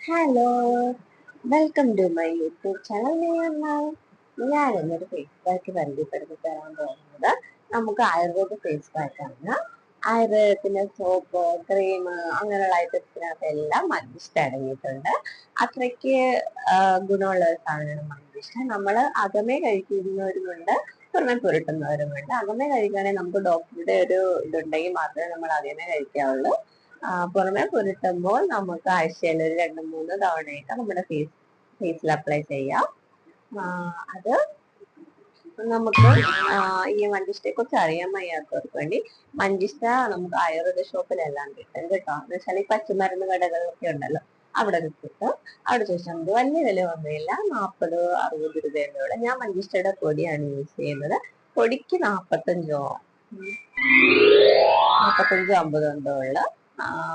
Hello welcome to my YouTube channel ഞാൻ എന്നൊരു face pack പരിചയപ്പെടുത്തി തരാൻ പോകുന്നത് നമുക്ക് ആയുർവേദ ഫേസ് പാക്കാണ് ആയുർവേദത്തിന്റെ സോപ്പ് ക്രീം അങ്ങനെയുള്ള എല്ലാം മഞ്ചിഷ്ട അടങ്ങിയിട്ടുണ്ട്. അത്രയ്ക്ക് ഗുണമുള്ള ഒരു സാധനമാണ് മഞ്ചിഷ്ട നമ്മൾ അകമേ കഴിക്കുന്നവരുമുണ്ട് പുറമെ പുരട്ടുന്നവരുമുണ്ട്. അകമേ കഴിക്കുകയാണെങ്കിൽ നമുക്ക് ഡോക്ടറുടെ ഒരു ഇതുണ്ടെങ്കിൽ മാത്രമേ നമ്മൾ അകമേ കഴിക്കാവുള്ളൂ. പുറമെ പുരട്ടുമ്പോൾ നമുക്ക് ആഴ്ചയിൽ ഒരു രണ്ട് മൂന്ന് തവണയൊക്കെ നമ്മുടെ ഫേസ് ഫേസിൽ അപ്ലൈ ചെയ്യാം. അത് നമുക്ക് ഈ മഞ്ചിഷ്ടയെ കുറിച്ച് അറിയാൻ വയ്യാത്തവർക്ക് വേണ്ടി മഞ്ചിഷ്ട നമുക്ക് ആയുർവേദ ഷോപ്പിലെല്ലാം കിട്ടും കേട്ടോ. എന്ന് വെച്ചാൽ ഈ പച്ചമരുന്ന് കടകളൊക്കെ ഉണ്ടല്ലോ അവിടെ കിട്ടും. അവിടെ ചോദിച്ചാൽ നമുക്ക് വലിയ വില ഒന്നുമില്ല നാൽപ്പത് അറുപത് രൂപയുടെ ഞാൻ മഞ്ചിഷ്ടയുടെ പൊടിയാണ് യൂസ് ചെയ്യുന്നത്. പൊടിക്ക് നാൽപ്പത്തഞ്ചോ നാൽപ്പത്തഞ്ചോ അമ്പതോ എന്തോ ഉള്ള.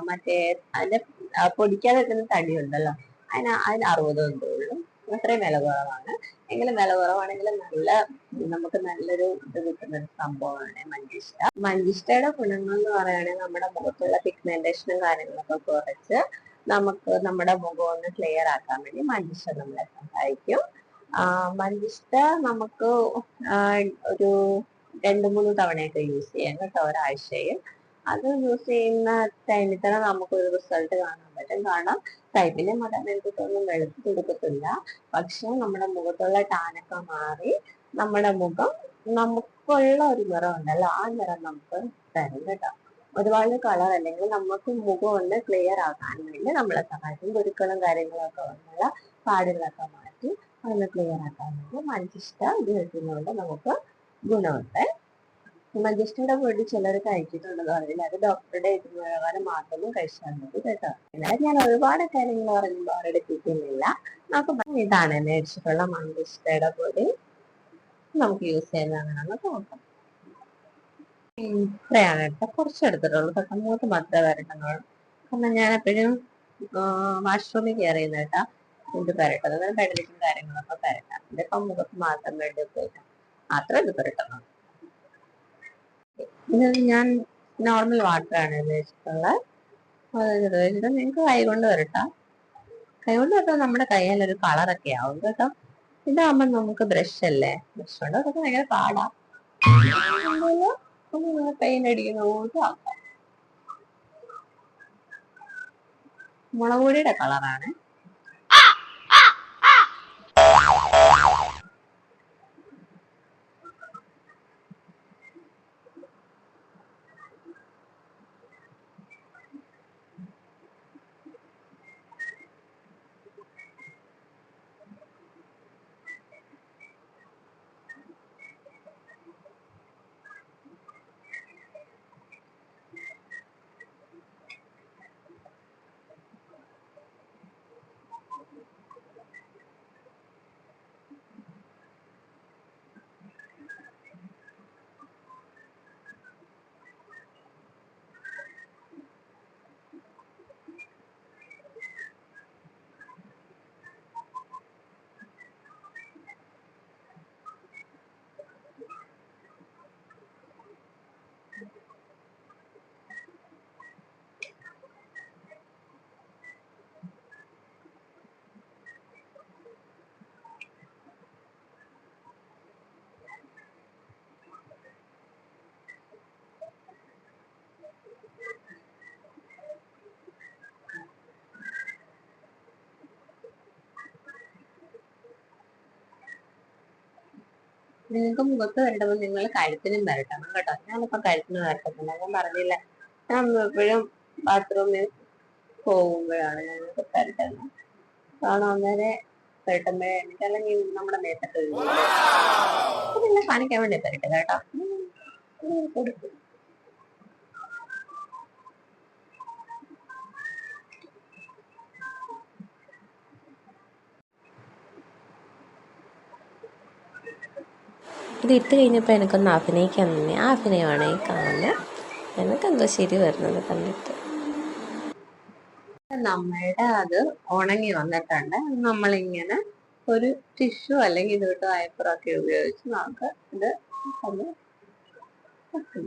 മറ്റേ അതിന്റെ പൊടിക്കാതെ വെക്കുന്ന തടി ഉണ്ടല്ലോ അതിന് അതിന് അറുപത് എന്തോ ഉള്ളൂ. അത്രയും വില കുറവാണ്. എങ്കിലും വില കുറവാണെങ്കിലും നല്ല നമുക്ക് നല്ലൊരു ഇത് കിട്ടുന്ന ഒരു സംഭവമാണ് മഞ്ചിഷ്ട. മഞ്ചിഷ്ടയുടെ ഗുണങ്ങൾ എന്ന് പറയുകയാണെങ്കിൽ നമ്മുടെ മുഖത്തുള്ള പിഗ്മെന്റേഷനും കാര്യങ്ങളൊക്കെ കുറച്ച് നമുക്ക് നമ്മുടെ മുഖം ഒന്ന് ക്ലിയർ ആക്കാൻ വേണ്ടി മഞ്ചിഷ്ട നമ്മളെ സഹായിക്കും. മഞ്ചിഷ്ട നമുക്ക് ഒരു രണ്ട് മൂന്ന് തവണയൊക്കെ യൂസ് ചെയ്യാം കേട്ടോ ഒരാഴ്ചയിൽ. അത് യൂസ് ചെയ്യുന്ന ടൈമിൽ തന്നെ നമുക്ക് ഒരു റിസൾട്ട് കാണാൻ പറ്റും. കാരണം ടൈപ്പിന്റെ മതം എനിക്ക് തോന്നുന്നു വെളുത്ത് കൊടുക്കത്തില്ല പക്ഷെ നമ്മുടെ മുഖത്തുള്ള ടാനൊക്കെ മാറി നമ്മുടെ മുഖം നമുക്കുള്ള ഒരു നിറം ഉണ്ടല്ലോ ആ നിറം നമുക്ക് തരും കേട്ടോ. ഒരുപാട് കളർ അല്ലെങ്കിൽ നമുക്ക് മുഖം ഒന്ന് ക്ലിയർ ആക്കാൻ വേണ്ടി നമ്മളെ സഹായിക്കും ഗുരുക്കളും കാര്യങ്ങളൊക്കെ വന്നുള്ള പാടുകളൊക്കെ മാറ്റി ഒന്ന് ക്ലിയർ ആക്കാൻ വേണ്ടി മഞ്ചിഷ്ട ഉപയോഗിക്കുന്നതുകൊണ്ട് നമുക്ക് ഗുണമുണ്ട്. മജിസ്റ്റയുടെ പൊടി ചിലർ കഴിച്ചിട്ടുണ്ടെന്ന് പറഞ്ഞില്ല. അത് ഡോക്ടറുടെ പ്രകാരം മാത്രമേ കഴിച്ചാൽ മതി കേട്ടോ. എന്നാൽ ഞാൻ ഒരുപാട് കാര്യങ്ങൾ പറയുമ്പോൾ അവരെടുപ്പിക്കുന്നില്ല നമുക്ക് ഇതാണ്. മേടിച്ചിട്ടുള്ള മഞ്ചിസ്റ്റയുടെ പൊടി നമുക്ക് യൂസ് ചെയ്യുന്നതാണെന്ന് നോക്കാം. ഇത്രയാണ് കേട്ടോ. കുറച്ചെടുത്തിട്ടുള്ളൂ കേട്ടോ മൂത്ത് മാത്രമേ വരട്ടുന്നുള്ളൂ. കാരണം ഞാൻ എപ്പോഴും വാഷ്റൂമിൽ കയറി കേട്ടാ ഇത് പരട്ടത് പെടലിക്കും കാര്യങ്ങളൊക്കെ പരട്ടാം ഇതിപ്പം മുഖത്ത് മാത്രം വേണ്ടി ഉപയോഗിക്കാം. മാത്രം ഇത് പരട്ടണം ഇത് ഞാൻ നോർമൽ വാട്ടർ ആണ് ഉപയോഗിച്ചിട്ടുള്ളത്. ഉപയോഗിച്ചിട്ട് നിങ്ങൾക്ക് കൈ കൊണ്ട് വരട്ടാം. കൈ കൊണ്ട് വരട്ടാൽ നമ്മുടെ കയ്യിൽ ഒരു കളറൊക്കെ ആവും കേട്ടോ. ഇതാകുമ്പോൾ നമുക്ക് ബ്രഷ് അല്ലേ? ബ്രഷ് കൊണ്ട് അതൊക്കെ ഭയങ്കര പാടാം. പെയിന്റ് അടിക്കുന്ന പോലെ കളറാണ് നിങ്ങൾക്ക് മുഖത്ത് വരട്ടുമ്പോൾ നിങ്ങൾ കഴുത്തിനും വരട്ടണം കേട്ടോ. ഞാനിപ്പോ കഴുത്തിന് വരട്ടെന്ന് ഞാൻ പറഞ്ഞില്ല. ഞാൻ എപ്പോഴും ബാത്റൂമിൽ പോകുമ്പോഴാണ് ഞാനൊക്കെ വരട്ടുന്നത് കാരണം അന്നേരെ വരട്ടുമ്പോഴേ എനിക്കല്ലെങ്കിൽ നമ്മുടെ വീഴും. കാണിക്കാൻ വേണ്ടി വരട്ടെ കേട്ടോ. കൊടുക്കും. ഇത് ഇട്ട് കഴിഞ്ഞപ്പോൾ എനിക്കൊന്ന് അഭിനയിക്കാൻ തന്നെ. ആ അഭിനയമാണ് ഈ കാണുന്നത് എനിക്കെന്തോ ശരി വരുന്നത് കണ്ടിട്ട്. നമ്മളുടെ അത് ഉണങ്ങി വന്നിട്ടുണ്ട്. നമ്മളിങ്ങനെ ഒരു ടിഷ്യു അല്ലെങ്കിൽ ഇതോട്ട് വൈപ്പറൊക്കെ ഉപയോഗിച്ച് നമുക്ക് ഇത്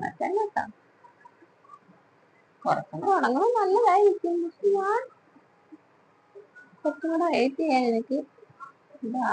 മാറ്റാൻ കേട്ടോ കുറച്ചുകൂടെ ഉണങ്ങുമ്പോൾ നല്ലതായിരിക്കും. പക്ഷെ ഞാൻ കുറച്ചും കൂടെ വെയിറ്റ് ചെയ്യാൻ എനിക്ക് ഇതാ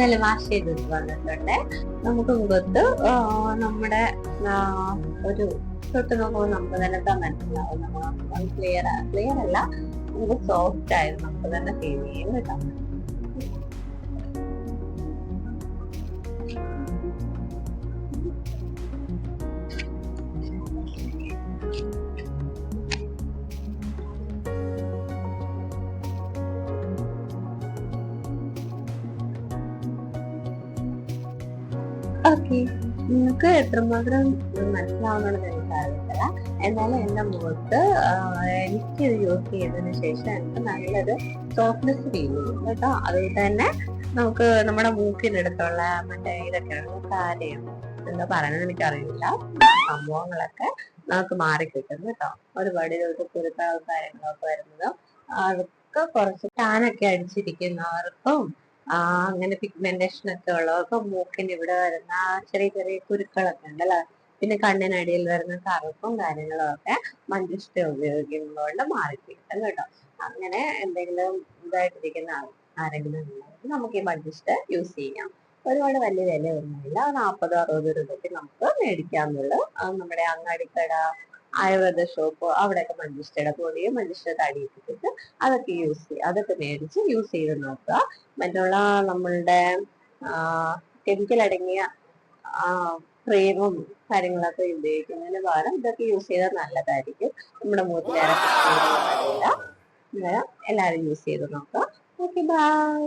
നല്ല വാഷ് വന്നിട്ടുണ്ട്. നമുക്ക് മുഖത്ത് നമ്മുടെ ഒരു തൊട്ട് നോക്കുമ്പോൾ നമുക്ക് തന്നെ മനസ്സിലാവും നമ്മൾ ക്ലിയർ ക്ലിയർ അല്ല. നമുക്ക് സോഫ്റ്റ് ആയിരുന്നു. നമുക്ക് തന്നെ ഫീൽ ചെയ്യും കേട്ടോ ഓക്കെ നിങ്ങൾക്ക് എത്രമാത്രം മനസ്സിലാവുന്നുണ്ടെന്ന് എനിക്ക് അറിയത്തില്ല എന്നാലും എന്റെ മുഖത്ത് എനിക്കിത് എനിക്ക് യൂസ് ചെയ്തതിന് ശേഷം എനിക്ക് നല്ലൊരു സോഫ്റ്റ്നെസ് ഫീൽ ചെയ്യും കേട്ടോ. അതുകൊണ്ട് തന്നെ നമുക്ക് നമ്മുടെ മൂക്കിനടുത്തുള്ള മറ്റേ ഇതൊക്കെയാണ് കാര്യം എന്താ പറയുന്നത് എനിക്കറിയില്ല. സംഭവങ്ങളൊക്കെ നമുക്ക് മാറിക്കിട്ടും കേട്ടോ. ഒരുപാട് ഇതൊക്കെ കുരുക്കളും കാര്യങ്ങളൊക്കെ വരുന്നത്. അതൊക്കെ കുറച്ച് ടാനൊക്കെ അടിച്ചിരിക്കുന്നവർക്കും അങ്ങനെ പിഗ്മെന്റേഷൻ ഒക്കെ ഉള്ളവർക്ക് മൂക്കിന് ഇവിടെ വരുന്ന ചെറിയ ചെറിയ കുരുക്കളൊക്കെ ഉണ്ടല്ലോ? പിന്നെ കണ്ണിനടിയിൽ വരുന്ന കറുപ്പും കാര്യങ്ങളും ഒക്കെ മഞ്ചിഷ്ട ഉപയോഗിക്കുന്നതുകൊണ്ട് മാറിക്കിട്ടും കേട്ടോ. അങ്ങനെ എന്തെങ്കിലും ഇതായിട്ടിരിക്കുന്ന ആരെങ്കിലും ഉണ്ടെങ്കിൽ നമുക്ക് ഈ മഞ്ചിഷ്ട യൂസ് ചെയ്യാം. ഒരുപാട് വലിയ വിലയൊന്നുമില്ല. നാൽപ്പതോ അറുപതോ രൂപയ്ക്ക് നമുക്ക് മേടിക്കാവുന്നുള്ളൂ നമ്മുടെ അങ്ങാടിക്കട ആയുർവേദ ഷോപ്പ് അവിടെയൊക്കെ മഞ്ചിഷ്ടയുടെ പൊടിയും മഞ്ചിഷ്ടയുടെ അടിയിട്ടിട്ട് അതൊക്കെ യൂസ് ചെയ്യുക അതൊക്കെ മേടിച്ച് യൂസ് ചെയ്ത് നോക്കുക. മറ്റുള്ള നമ്മളുടെ കെമിക്കൽ അടങ്ങിയ ക്രീമും കാര്യങ്ങളൊക്കെ ഉപയോഗിക്കുന്നതിന് പകരം ഇതൊക്കെ യൂസ് ചെയ്താൽ നല്ലതായിരിക്കും. നമ്മുടെ മൂത്തിലേറെ എല്ലാവരും യൂസ് ചെയ്ത് നോക്കുക. Okay bye